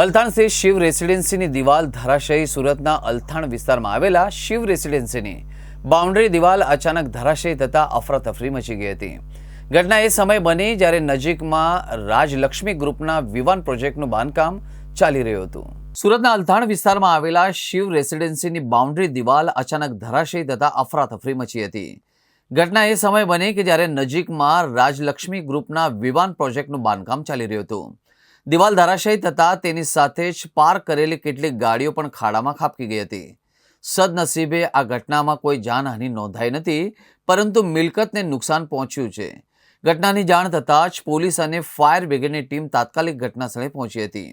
અલથાણ સ્થિત શિવ રેસિડેન્સીની દિવાલ ધરાશયી સુરતના અલથાણ વિસ્તારમાં આવેલા શિવ રેસિડેન્સીની બાઉન્ડ્રી દિવાલ અચાનક ધરાશયી થતાં અફરાતફરી મચી ગઈ હતી. ઘટના એ સમય બની જ્યારે નજીકમાં રાજલક્ષ્મી ગ્રુપના વિવાન પ્રોજેક્ટનું બાંધકામ ચાલી રહ્યું હતું. સુરતના અલથાણ વિસ્તારમાં આવેલા શિવ રેસિડેન્સીની બાઉન્ડ્રી દિવાલ અચાનક ધરાશયી થતાં અફરાતફરી મચી હતી. ઘટના એ સમય બની કે જ્યારે નજીકમાં રાજલક્ષ્મી ગ્રુપના વિવાન પ્રોજેક્ટનું બાંધકામ ચાલી રહ્યું હતું. દિવાલ ધરાશયી થતાં તેની સાથે જ પાર્ક કરેલી કેટલીક ગાડીઓ પણ ખાડામાં ખાબકી ગઈ હતી. સદનસીબે આ ઘટનામાં કોઈ જાનહાનિ નોંધાઈ નથી, પરંતુ મિલકતને નુકસાન પહોંચ્યું છે. ઘટનાની જાણ થતાં જ પોલીસ અને ફાયર બ્રિગેડની ટીમ તાત્કાલિક ઘટનાસ્થળે પહોંચી હતી.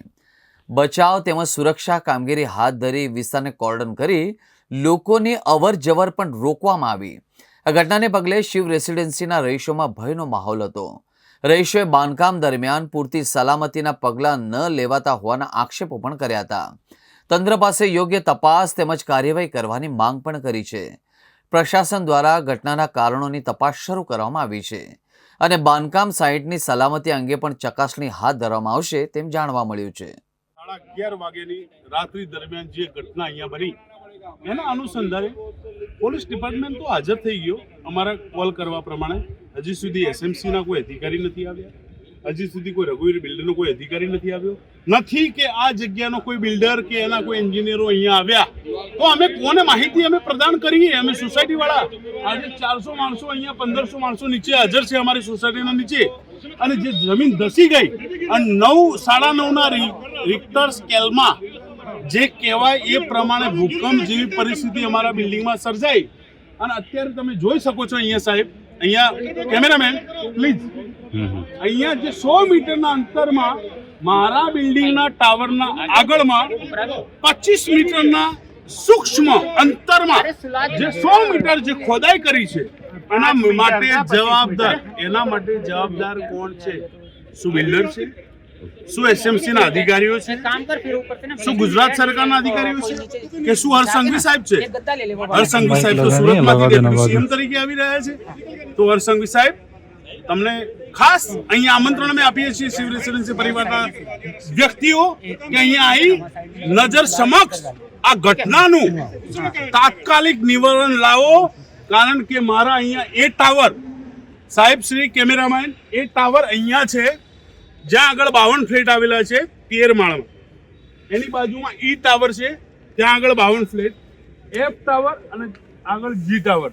બચાવ તેમજ સુરક્ષા કામગીરી હાથ ધરી વિસ્તારને કોર્ડન કરી લોકોની અવર જવર પણ રોકવામાં આવી. આ ઘટનાને પગલે શિવ રેસિડેન્સીના રહીશોમાં ભયનો માહોલ હતો. રહીશોએ બાંધકામ દરમિયાન પૂરતી સલામતીના પગલાં ન લેવાતા હોવાના આક્ષેપો પણ કર્યા હતા. તંત્ર પાસે યોગ્ય તપાસ તેમજ કાર્યવાહી કરવાની માંગ પણ કરી છે. પ્રશાસન દ્વારા ઘટનાના કારણોની તપાસ શરૂ કરવામાં આવી છે અને બાંધકામ સાઇટની સલામતી અંગે પણ ચકાસણી હાથ ધરવામાં આવશે તેમ જાણવા મળ્યું છે. સાડા અગિયાર વાગ્યાની રાત્રિ દરમિયાન જે ઘટના અહીંયા બની એના અનુસંધાને પોલીસ ડિપાર્ટમેન્ટ તો હાજર થઈ ગયો. અમારા કોલ કરવા પ્રમાણે હજી સુધી એસએમસીના કોઈ અધિકારી નથી આવ્યા. હજી સુધી કોઈ રઘુવીર બિલ્ડરનો કોઈ અધિકારી નથી આવ્યો. નથી કે આ જગ્યાનો કોઈ બિલ્ડર કે એના કોઈ એન્જિનિયરો અહીંયા આવ્યા. તો અમે કોને માહિતી અમે પ્રદાન કરીએ? અમે સોસાયટી વાળા આજે ચારસો માણસો અહીંયા, પંદરસો માણસો નીચે હાજર છે અમારી સોસાયટીના નીચે. અને જે જમીન ધસી ગઈ અને નવ, સાડા નવના રિક્ટર સ્કેલમાં જે કહેવાય એ પ્રમાણે ભૂકંપ જેવી પરિસ્થિતિ અમારા બિલ્ડિંગમાં સર્જાઈ. અને અત્યારે તમે જોઈ શકો છો અહીંયા સાહેબ અહીંયા કેમેરામેન પ્લીઝ. અહીંયા જે સો મીટરના અંતરમાં મારા બિલ્ડિંગના ટાવરના આગળમાં પચીસ મીટરના સૂક્ષ્મ અંતરમાં જે સો મીટર જે ખોદાઈ કરી છે એના માટે જવાબદાર એના માટે જવાબદાર કોણ છે? શું બિલ્ડર છે. શું એસએમસીના અધિકારીઓ છે? શું ગુજરાત સરકારના અધિકારીઓ છે? કે શું હરસંઘવી સાહેબ છે? હરસંઘવી સાહેબ તો સુરતમાંથી સીએમ તરીકે આવી રહ્યા છે. તો હરસંઘવી સાહેબ તમને ખાસ અહીંયા આમંત્રણ અમે આપીએ છીએ શિવ રેસિડેન્સી પરિવારના વ્યક્તિઓ કે અહીંયા આવી નજર સમક્ષ આ ઘટનાનું તાત્કાલિક નિવારણ લાવો. કારણ કે મારા અહીંયા એ ટાવર સાહેબ શ્રી કેમેરામેન એ ટાવર અહીંયા છે. જ્યાં આગળ બાવન ફ્લેટ આવેલા છે તેર માળમાં. એની બાજુમાં ઈ ટાવર છે, ત્યાં આગળ બાવન ફ્લેટ, એફ ટાવર અને આગળ જી ટાવર.